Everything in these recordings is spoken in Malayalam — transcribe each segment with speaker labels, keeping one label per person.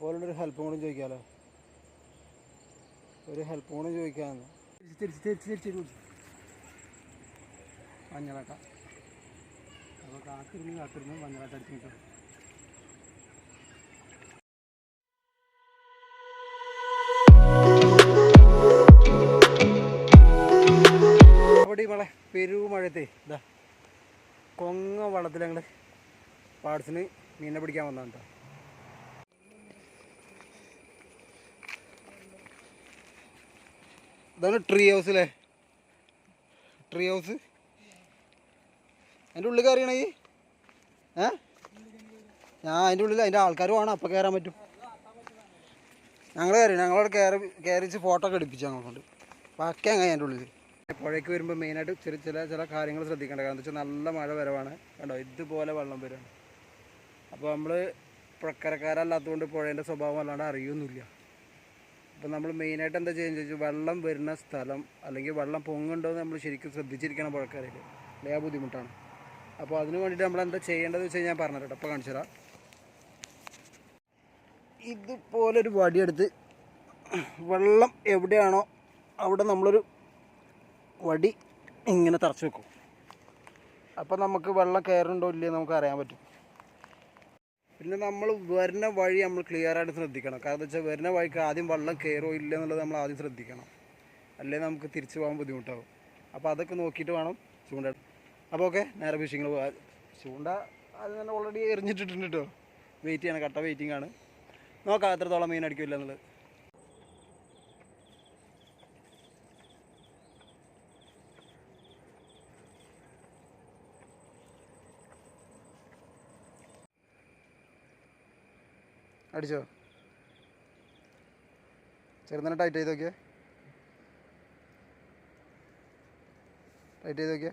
Speaker 1: ഒരു ഹെൽപ്പും കൂടി ചോദിക്കാമല്ലോ ഒരു ഹെൽപ്പും കൂടി ചോദിക്കാമെന്ന് തിരിച്ച് തിരിച്ച് തിരിച്ച് അപ്പോൾ കാത്തിരുന്ന് കാത്തിരുന്ന് മഞ്ഞളക്ക അടിച്ചു കിട്ടും. അവിടെ മഴ? ഇതാ കൊങ്ങ വള്ളത്തിൽ ഞങ്ങൾ പാർട്സിന് മീനെ പിടിക്കാൻ വന്നതാണ് കേട്ടോ ഇതാണ് ട്രീ ഹൗസ് അല്ലേ ട്രീ ഹൗസ് അതിന്റെ ഉള്ളിൽ കയറിയണ ഈ? ഏ? ഞാൻ അതിന്റെ ഉള്ളിൽ അതിന്റെ ആൾക്കാർ വേണം അപ്പം കയറാൻ പറ്റും. ഞങ്ങൾ കയറി ഞങ്ങളവിടെ കയറി കയറിച്ച് ഫോട്ടോ ഒക്കെ എടുപ്പിച്ചു ഞങ്ങളെ ബാക്കി അങ്ങനെ അതിന്റെ ഉള്ളിൽ പുഴയ്ക്ക് വരുമ്പോൾ മെയിനായിട്ട് ചെറിയ ചില ചില കാര്യങ്ങൾ ശ്രദ്ധിക്കേണ്ട. കാരണം വെച്ചാൽ നല്ല മഴ വരവാണ്. കണ്ടോ? ഇതുപോലെ വെള്ളം വരുവാണ് അപ്പോൾ നമ്മൾ പുഴക്കരക്കാരല്ലാത്തതുകൊണ്ട് പുഴേന്റെ സ്വഭാവം അല്ലാണ്ട് അറിയൊന്നുമില്ല. അപ്പോൾ നമ്മൾ മെയിനായിട്ട് എന്താ ചെയ്യുന്നത് ചോദിച്ചാൽ വെള്ളം വരുന്ന സ്ഥലം അല്ലെങ്കിൽ വെള്ളം പൊങ്ങുണ്ടോ എന്ന് നമ്മൾ ശരിക്കും ശ്രദ്ധിച്ചിരിക്കണം പുഴക്കാരിൽ അല്ലെങ്കിൽ ആ ബുദ്ധിമുട്ടാണ്. അപ്പോൾ അതിന് വേണ്ടിയിട്ട് നമ്മൾ എന്താ ചെയ്യേണ്ടതെന്ന് വെച്ച് കഴിഞ്ഞാൽ ഞാൻ പറഞ്ഞുതരാം അപ്പോൾ കാണിച്ചു തരാം. ഇതുപോലൊരു വടിയെടുത്ത് വെള്ളം എവിടെയാണോ അവിടെ നമ്മളൊരു വടി ഇങ്ങനെ തറച്ച് വെക്കും. അപ്പോൾ നമുക്ക് വെള്ളം കയറുന്നുണ്ടോ ഇല്ലയോ നമുക്ക് അറിയാൻ പറ്റും. പിന്നെ നമ്മൾ വരുന്ന വഴി നമ്മൾ ക്ലിയർ ആയിട്ട് ശ്രദ്ധിക്കണം. കാരണം വെച്ചാൽ വരുന്ന വഴിക്ക് ആദ്യം വെള്ളം കയറോ ഇല്ല എന്നുള്ളത് നമ്മൾ ആദ്യം ശ്രദ്ധിക്കണം. അല്ലെങ്കിൽ നമുക്ക് തിരിച്ചു പോകാൻ ബുദ്ധിമുട്ടാവും. അപ്പോൾ അതൊക്കെ നോക്കിയിട്ട് വേണം ചൂണ്ട അപ്പോൾ ഓക്കെ നേരെ ഫിഷിങ്ങിൽ പോകാം ചൂണ്ട അത് തന്നെ ഓൾറെഡി എറിഞ്ഞിട്ടിട്ടുണ്ട് കേട്ടോ വെയിറ്റ് ചെയ്യണം കട്ട വെയിറ്റിംഗ് ആണ്. നോക്കാം എത്രത്തോളം മീൻ അടിക്കില്ല എന്നുള്ളത്. അടിച്ചോ? ചെറുതന്നെ ടൈറ്റ് ചെയ്ത് നോക്കിയേ. ടൈറ്റ് ചെയ്ത് നോക്കിയേ.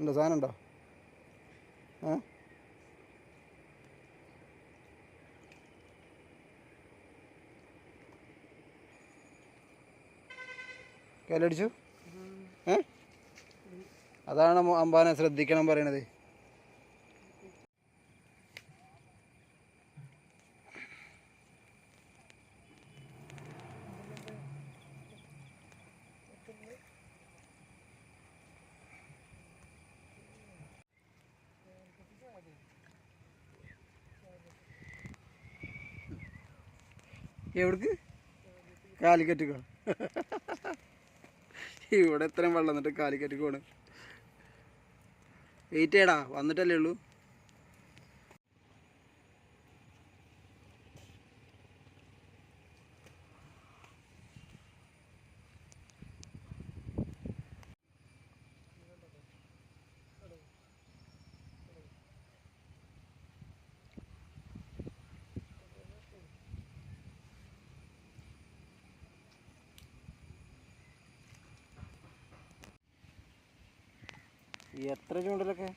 Speaker 1: ഉണ്ടോ? സാധനം ഉണ്ടോ? ഏ കയ്യിലടിച്ചു? ഏ? അതാണ് അമ്പാനെ ശ്രദ്ധിക്കണം പറയണത്. എവിടേക്ക്? കാലിക്കറ്റിക്കോ ഇവിടെ എത്രയും വെള്ളം എന്നിട്ട് കാലിക്കറ്റിക്ക് പോണ്. വെയിറ്റ് ചെയ്യടാ വന്നിട്ടല്ലേ ഉള്ളൂ. എത്ര ചൂണ്ടലൊക്കെ?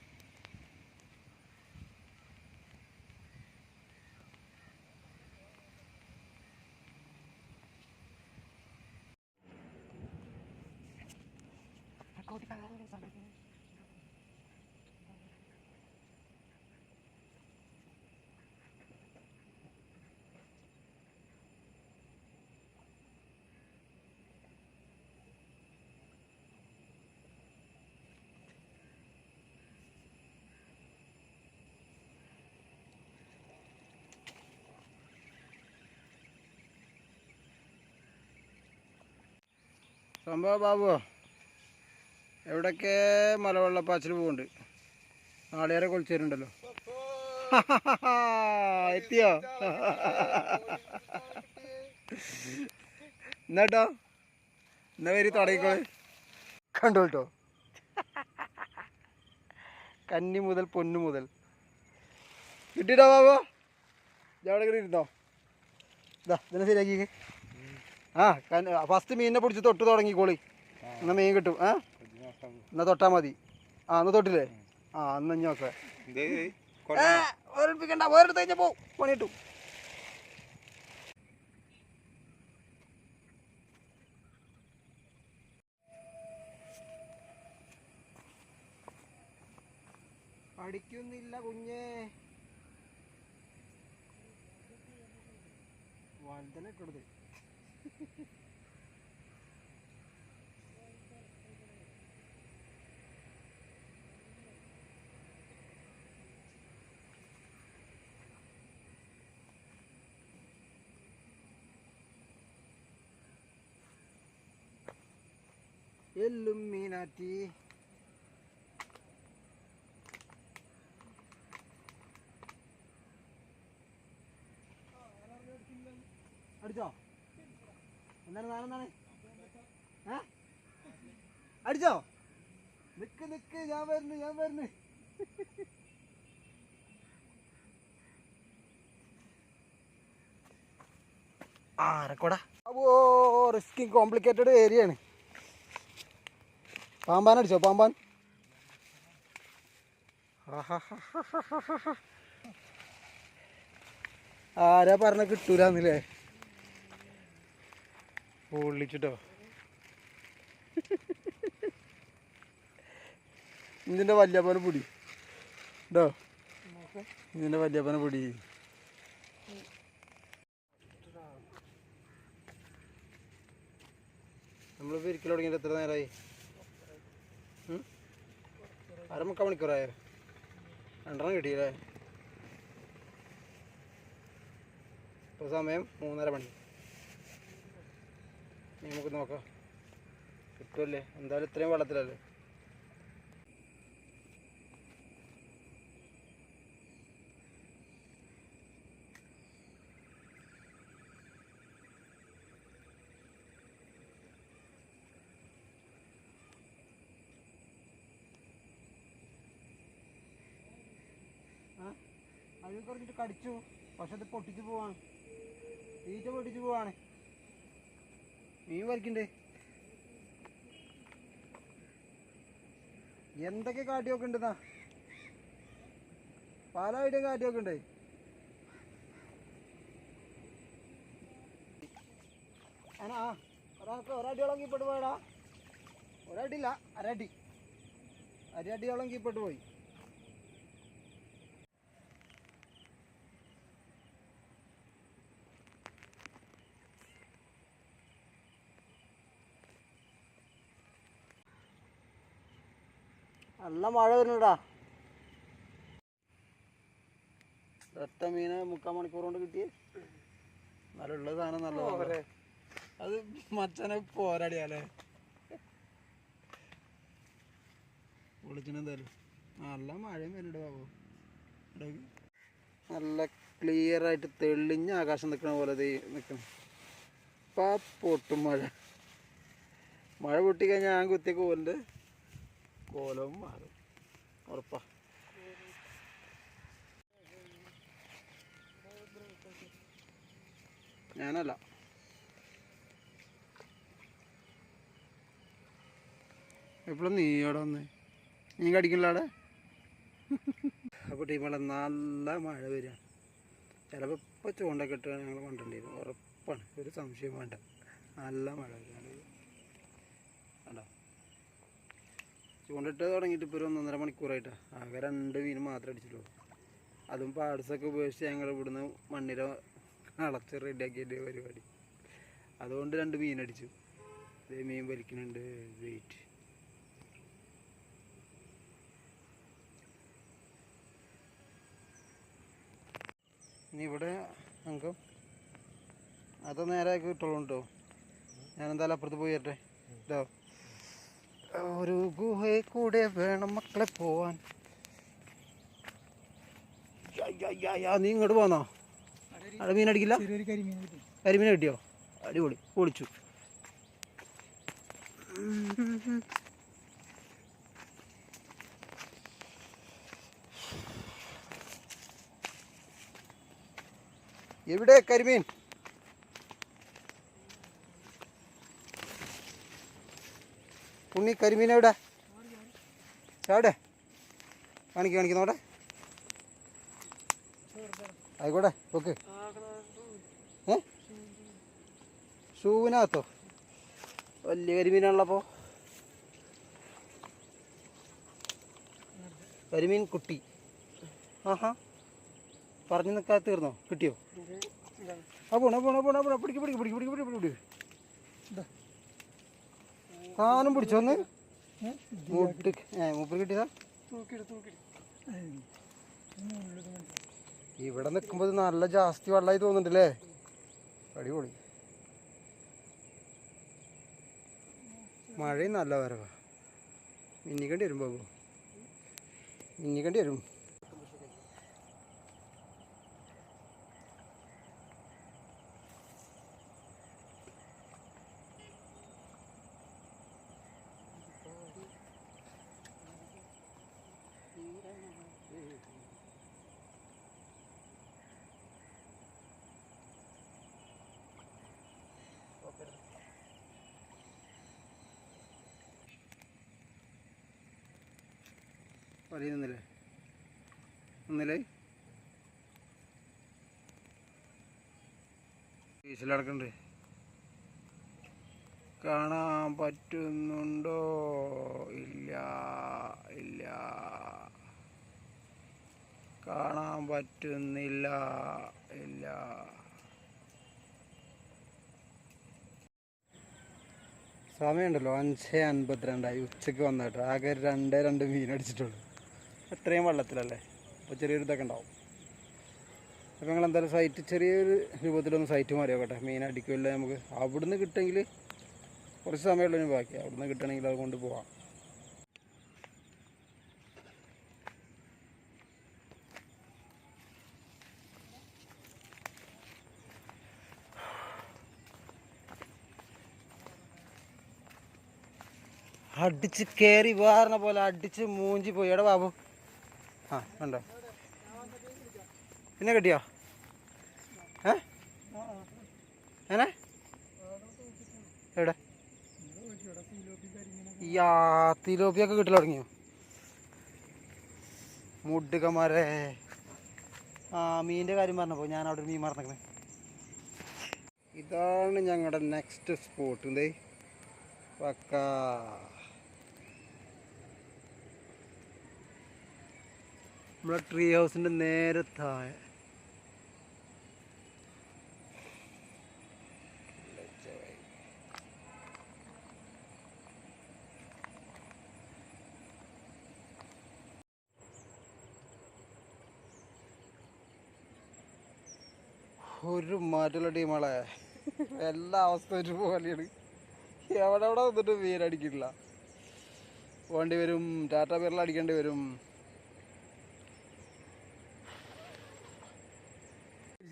Speaker 1: സംഭവ ബാബു എവിടൊക്കെ മലവെള്ളപ്പാച്ചിൽ പോകുന്നുണ്ട് നാളേറെ കൊളിച്ചേരുണ്ടല്ലോ എത്തിയോ? എന്നാട്ടോ? എന്നാ വരി തുടങ്ങിക്കോളെ കണ്ടു കേട്ടോ. കന്നി മുതൽ പൊന്നു മുതൽ. കിട്ടിട്ടോ ബാബു ഇതവിടെ ഇരുന്നോ? ഇതാ ഇതിനെ ശരിയാക്കി ആ ഫസ്റ്റ് മീനിനെ പിടിച്ച് തൊട്ട് തുടങ്ങിക്കോളി എന്നാ മീൻ കിട്ടും. ആ എന്നാ തൊട്ടാ മതി. ആ എന്നാ തൊട്ടില്ലേ? ആ എന്നാ നോക്കെ. ഓർപ്പിക്കണ്ട വേറെടുത്ത് കഴിഞ്ഞാൽ പോ. പണി കിട്ടും പഠിക്കുന്നില്ല കുഞ്ഞേ. വലുതനെ കൊടുത്ത് എല്ലും മീനാറ്റി അടിച്ചോ അടിച്ചോ? നിക്ക് നിക്ക് ഞാൻ വരുന്നു ഞാൻ വരുന്നു. കോംപ്ലിക്കേറ്റഡ് ഏരിയ ആണ്. പാമ്പാൻ അടിച്ചോ പാമ്പാൻ? ആരാ പറഞ്ഞ കിട്ടൂലെന്നില്ലേ? പൊള്ളിച്ചിട്ടോ? ഇതിന്റെ വല്യപ്പന പൊടി. കേട്ടോ ഇതിന്റെ വല്യപ്പന പൊടി. നമ്മൾ ഇരിക്കൽ തുടങ്ങിയിട്ട് എത്ര നേരമായി അരമുക്ക മണിക്കൂറായോ? രണ്ടെണ്ണം കിട്ടിയില്ലേ? ഇപ്പോൾ സമയം മൂന്നര മണി. നമുക്ക് നോക്കാം. കിട്ടുമല്ലേ എന്തായാലും ഇത്രയും വെള്ളത്തിലല്ലേ? അതിൽ കുറച്ചിട്ട് കടിച്ചു. പക്ഷെ അത് പൊട്ടിച്ചു പോവാണ്. തീറ്റ പൊട്ടിച്ചു പോവാണ്. മീൻ വലിക്കണ്ടേ എന്തൊക്കെ കാട്ടി നോക്കണ്ടെന്നാ പല കാട്ടി നോക്കണ്ടേ ആ ഒരാൾക്ക് ഒരടിയോളം കീപ്പിട്ട് പോയടാ. ഒരടിയില്ല അരടി. അരടിയോളം കീപ്പിട്ട് പോയി. നല്ല മഴ വരുന്നുണ്ടാ ഒറ്റ മീന് മുക്കാൽ മണിക്കൂർ കൊണ്ട് കിട്ടിയേ നല്ല ഉള്ള സാധനം നല്ല അത്. മച്ചനെ പോരാടിയാലേ. വിളിച്ചിനെന്തായാലും നല്ല മഴയും വരുന്നുണ്ട് ബാബു. നല്ല ക്ലിയർ ആയിട്ട് തെളിഞ്ഞ ആകാശം നിൽക്കണ പോലെ നിൽക്കണം ഇപ്പം പൊട്ടും മഴ. മഴ പൊട്ടിക്കഴിഞ്ഞാൽ ഞാൻ കുത്തിയൊക്കെ കോലിന്റെ കോലവും മാറും. ഉറപ്പാ. ഞാനല്ല. എപ്പോഴും നീ അവിടെ വന്ന്? നീ കടിക്കണില്ല അവിടെ? അപ്പോൾ ടീമുള്ള നല്ല മഴ വരിക. ചിലപ്പോൾ ഇപ്പോൾ ചൂണ്ടൊക്കെ ഇട്ട് ഞങ്ങൾ കൊണ്ടുവരേണ്ടി വരും ഉറപ്പാണ്. ഒരു സംശയം വേണ്ട. നല്ല മഴ വരികയാണ് കണ്ടോ? ചൂണ്ടിട്ട് തുടങ്ങിയിട്ട് ഇപ്പോൾ ഒരു ഒന്നൊന്നര മണിക്കൂറായിട്ടാണ് ആകെ രണ്ട് മീൻ മാത്രം അടിച്ചിട്ടുള്ളൂ. അതും പാർട്സൊക്കെ ഉപയോഗിച്ച് ഞങ്ങൾ ഇവിടുന്ന് മണ്ണിര അളച്ച് റെഡിയാക്കിയതിന്റെ പരിപാടി. അതുകൊണ്ട് രണ്ട് മീൻ അടിച്ചു. ഇതേ മീൻ വലിക്കുന്നുണ്ട്. വെയിറ്റ് ഇനി ഇവിടെ നമുക്ക് അത് നേരെ കിട്ടുള്ളൂ കേട്ടോ ഞാനെന്തായാലും അപ്പുറത്ത് പോയി വരട്ടെ. കേട്ടോ ഒരു ഗുഹയെ കൂടെ വേണം മക്കളെ പോവാൻ. നീ ഇങ്ങോട്ട് പോന്നോ? അവിടെ മീൻ അടിക്കില്ല?
Speaker 2: കരിമീൻ
Speaker 1: കിട്ടിയോ? അടിപൊളി. പൊളിച്ചു. എവിടെ കരിമീൻ? ഉണ്ണി കരിമീൻ എവിടെ? എവിടെ? കാണിക്ക് കാണിക്കുന്നോടെ ആയിക്കോട്ടെ ഓക്കെ ഏ? ഷൂവിനകത്തോ? വലിയ കരിമീനാണല്ലോ കരിമീൻ കുട്ടി. ആഹാ. പറഞ്ഞു നിൽക്കാതെ തീർന്നോ? കിട്ടിയോ? ആ പോണ പോണ പോണ പിടിക്ക് പിടിക്ക് പിടിക്ക് പിടിക്ക് പിടിക്ക് പിടിക്ക്. പിടിക്ക് സാധനം പിടിച്ചോന്ന് മൂപ്പർ കിട്ടിയതാ? ഇവിടെ നിൽക്കുമ്പോൾ നല്ല ജാസ്തി വെള്ളമായി തോന്നുന്നുണ്ടല്ലേ? അടിപൊളി. മഴയും നല്ല വരവാ. മിന്നിക്കേണ്ടി വരും ബാബു. മിന്നിക്കേണ്ടി വരും. വലിയ നിന്നില്ലേ നിന്നില്ലേ കാണാൻ പറ്റുന്നുണ്ടോ? ഇല്ല ഇല്ല. കാണാൻ പറ്റുന്നില്ല ഇല്ല. സമയമുണ്ടല്ലോ അഞ്ച് അൻപത്തിരണ്ടായി. ഉച്ചയ്ക്ക് വന്നിട്ട് ആകെ രണ്ടേ രണ്ട് മീൻ അടിച്ചിട്ടുള്ളൂ. അത്രയും വെള്ളത്തിലല്ലേ? അപ്പോൾ ചെറിയൊരു ഇതൊക്കെ ഉണ്ടാവും. അപ്പോൾ ഞങ്ങൾ എന്തായാലും സൈറ്റ് ചെറിയൊരു രൂപത്തിലൊന്ന് സൈറ്റ് മാറി നോക്കട്ടെ. മീൻ അടിക്കുമല്ല നമുക്ക് അവിടുന്ന് കിട്ടുമെങ്കിൽ കുറച്ച് സമയമുള്ളതിന് ബാക്കി. അവിടുന്ന് കിട്ടണമെങ്കിൽ അത് കൊണ്ട് പോവാം. അടിച്ച് കയറി വേറെ പോലെ അടിച്ച് മൂഞ്ചി പോയി. എടാ ബാബു. ആ ഉണ്ടോ പിന്നെ കിട്ടിയോ? ഏ? ഏനെ? എവിടെ? യാ തിലോപ്പിയൊക്കെ കിട്ടൽ തുടങ്ങിയോ? മുടുക്കന്മാരെ ആ മീനിന്റെ കാര്യം പറഞ്ഞപ്പോൾ ഞാൻ അവിടെ മീൻ മറന്നേക്കണേ. ഇതാണ് ഞങ്ങളുടെ നെക്സ്റ്റ് സ്പോട്ട് എന്തേ പക്ക. നമ്മളെ ട്രീ ഹൗസിന്റെ നേരെ താഴെ ഒരു മാറ്റുള്ള ടീമുകളെ എല്ലാ അവസ്ഥ ഒരുപോലെയാണ്. എവിടെ എവിടെ വന്നിട്ട് വീരടിക്കില്ല വേണ്ടി വരും ടാറ്റ പേരിൽ അടിക്കേണ്ടി വരും.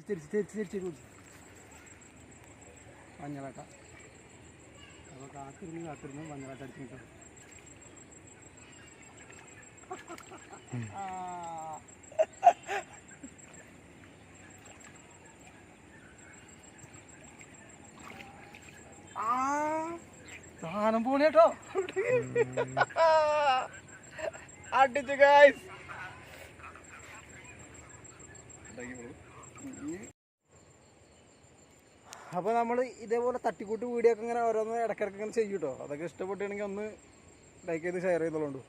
Speaker 1: തിരിച്ച് തിരിച്ച് തിരിച്ച് തിരിച്ച്. മഞ്ഞളാട്ട അപ്പോൾ കാത്തിരുന്ന് കാത്തിരുന്ന് മഞ്ഞളാട്ട അടിച്ചിട്ട്. സാധനം പോണി കേട്ടോ. അടിച്ചു ഗായ്സ് അപ്പോൾ നമ്മൾ ഇതേപോലെ തട്ടിക്കൂട്ട് വീഡിയോ ഒക്കെ ഇങ്ങനെ ഓരോന്ന് ഇടയ്ക്കിടയ്ക്ക് ഇങ്ങനെ ചെയ്യൂട്ടോ? അതൊക്കെ ഇഷ്ടപ്പെട്ടുകയാണെങ്കിൽ ഒന്ന് ലൈക്ക് ചെയ്ത് ഷെയർ ചെയ്തോളൂ